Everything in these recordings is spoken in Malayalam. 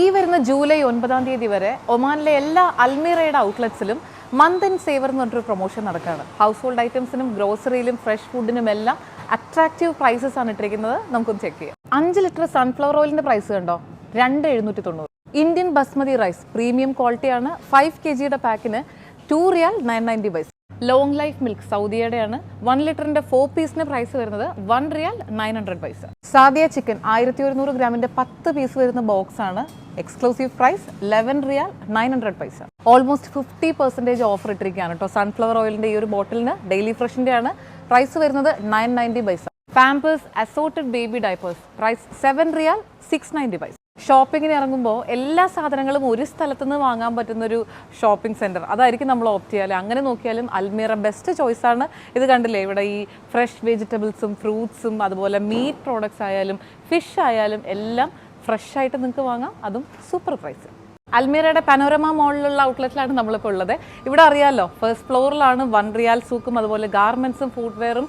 ഈ വരുന്ന ജൂലൈ ഒൻപതാം തീയതി വരെ ഒമാനിലെ എല്ലാ അൽമീറയുടെ ഔട്ട്ലെറ്റ്സിലും മന്ത് ആൻഡ് സേവർ എന്ന് പറഞ്ഞൊരു പ്രൊമോഷൻ നടക്കുകയാണ്. ഹൗസ് ഹോൾഡ് ഐറ്റംസിനും ഗ്രോസറിയിലും ഫ്രഷ് ഫുഡിനും എല്ലാം അട്രാക്റ്റീവ് പ്രൈസസ് ആണ് ഇട്ടിരിക്കുന്നത്. നമുക്കൊന്ന് ചെക്ക് ചെയ്യാം. അഞ്ച് ലിറ്റർ സൺഫ്ലവർ ഓയിലിന്റെ പ്രൈസ് കണ്ടോ? രണ്ട് എഴുന്നൂറ്റി തൊണ്ണൂറ് ഇന്ത്യൻ ബസ്മതി റൈസ് പ്രീമിയം ക്വാളിറ്റിയാണ് ഫൈവ് കെ ജിയുടെ പാക്കിന് ടു റിയാൽ നയൻ നയന്റി ബൈസ് ലോങ് ലൈഫ് മിൽക്ക് സൗദിയുടെയാണ്. വൺ ലിറ്ററിന്റെ ഫോർ പീസിന് പ്രൈസ് വരുന്നത് വൺ റിയാൽ നയൻ ഹൺഡ്രഡ് പൈസ സാദിയ ചിക്കൻ ആയിരത്തി ഒരുന്നൂറ് ഗ്രാമിന്റെ പത്ത് പീസ് വരുന്ന ബോക്സ് ആണ്. Exclusive price eleven riyal nine hundred paisa almost fifty percentage offer ഇട്ടിരിക്കുകയാണ് കേട്ടോ സൺഫ്ലവർ ഓയിലിന്റെ ഈ ഒരു ബോട്ടിലിന് ഡെയിലി ഫ്രഷിന്റെ ആണ് പ്രൈസ് വരുന്നത് nine ninety paisa Pampers assorted baby diapers price seven riyal six ninety paisa ഷോപ്പിങ്ങിന് ഇറങ്ങുമ്പോൾ എല്ലാ സാധനങ്ങളും ഒരു സ്ഥലത്ത് നിന്ന് വാങ്ങാൻ പറ്റുന്ന ഒരു ഷോപ്പിംഗ് സെന്റർ അതായിരിക്കും നമ്മൾ ഓപ്റ്റ് ചെയ്യാൽ അങ്ങനെ നോക്കിയാലും അൽമീറ ബെസ്റ്റ് ചോയ്സാണ് ഇത് കണ്ടില്ലേ? ഇവിടെ ഈ ഫ്രഷ് വെജിറ്റബിൾസും ഫ്രൂട്ട്സും അതുപോലെ മീറ്റ് പ്രോഡക്റ്റ്സ് ആയാലും ഫിഷ് ആയാലും എല്ലാം ഫ്രഷ് ആയിട്ട് നിങ്ങൾക്ക് വാങ്ങാം. അതും സൂപ്പർ പ്രൈസ് അൽമീറയുടെ പനോരമ മോളിലുള്ള ഔട്ട്ലെറ്റിലാണ് നമ്മളിപ്പോൾ ഉള്ളത്. ഇവിടെ അറിയാമല്ലോ ഫസ്റ്റ് ഫ്ലോറിലാണ് വൺ റിയാൽ സൂക്കും അതുപോലെ ഗാർമെൻസും ഫുഡ്വെയറും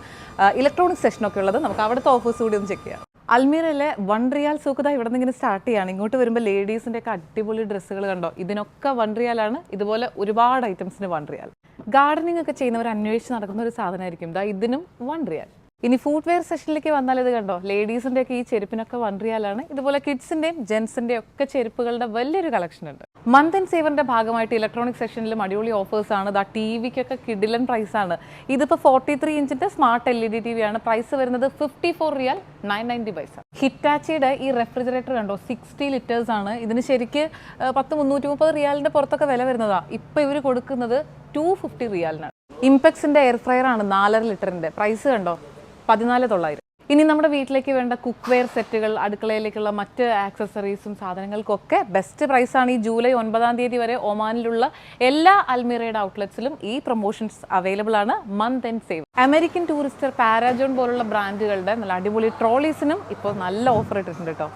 ഇലക്ട്രോണിക് സെഷനൊക്കെ ഉള്ളത്. നമുക്ക് അവിടുത്തെ ഓഫീസ് കൂടി ഒന്ന് ചെക്ക് ചെയ്യാം. അൽമീറയിലെ വൺ റിയാൽ സൂക്കത ഇവിടെ നിന്ന് ഇങ്ങനെ സ്റ്റാർട്ട് ചെയ്യാണ്. ഇങ്ങോട്ട് വരുമ്പോൾ ലേഡീസിന്റെ ഒക്കെ അടിപൊളി ഡ്രസ്സുകൾ കണ്ടോ? ഇതിനൊക്കെ വൺ റിയാലാണ് ഇതുപോലെ ഒരുപാട് ഐറ്റംസിന് വൺ റിയാൽ. ഗാർഡനിങ് ഒക്കെ ചെയ്യുന്നവർ അന്വേഷിച്ച് നടക്കുന്ന ഒരു സാധനമായിരിക്കും. ദാ ഇതിനും വൺ റിയാൽ. ഇനി ഫുഡ് വെയർ സെഷനിലേക്ക് വന്നാൽ ഇത് കണ്ടോ? ലേഡീസിന്റെ ഒക്കെ ഈ ചെരുപ്പിനൊക്കെ വൺ റിയാലാണ് ഇതുപോലെ കിഡ്സിന്റെയും ജെൻസിന്റെയും ഒക്കെ ചെരുപ്പുകളുടെ വലിയൊരു കളക്ഷൻ ഉണ്ട്. മന്ത് ആൻഡ് സേവറിന്റെ ഭാഗമായിട്ട് ഇലക്ട്രോണിക് സെക്ഷനിലും ഓഫേഴ്സ് ആണ്. ദാ ടി വിക്കൊക്കെ കിഡിലൻ പ്രൈസ് ആണ്. ഇതിപ്പോൾ forty three ഇഞ്ചിന്റെ smart L E D T V ആണ്. പ്രൈസ് വരുന്നത് fifty four riyal nine ninety paisa ഹിറ്റാച്ചിയുടെ ഈ റെഫ്രിജറേറ്റർ കണ്ടോ? സിക്സ്റ്റി ലിറ്റേഴ്സ് ആണ്. ഇതിന് ശരിക്ക് പത്ത് മുന്നൂറ്റി മുപ്പത് റിയാലിന്റെ പുറത്തൊക്കെ വില വരുന്നതാ. ഇപ്പോൾ ഇവർ കൊടുക്കുന്നത് ടു ഫിഫ്റ്റി റിയാലിനാണ് ഇംപെക്സിന്റെ എയർ ഫ്രയർ ആണ് നാലര ലിറ്ററിന്റെ പ്രൈസ് കണ്ടോ? പതിനാല് തൊള്ളായിരം. ഇനി നമ്മുടെ വീട്ടിലേക്ക് വേണ്ട കുക്ക് വെയർ സെറ്റുകൾ അടുക്കളയിലേക്കുള്ള മറ്റ് ആക്സസറീസും സാധനങ്ങൾക്കൊക്കെ ബെസ്റ്റ് പ്രൈസാണ് ഈ ജൂലൈ ഒൻപതാം തീയതി വരെ ഒമാനിലുള്ള എല്ലാ അൽമീറയുടെ ഔട്ട്ലെറ്റ്സിലും ഈ പ്രൊമോഷൻസ് അവൈലബിൾ ആണ്. Month and save American Tourister Parajohn പോലുള്ള ബ്രാൻഡുകളുടെ നല്ല അടിപൊളി ട്രോളീസിനും ഇപ്പോൾ നല്ല ഓഫർ ഇട്ടിട്ടുണ്ട് കേട്ടോ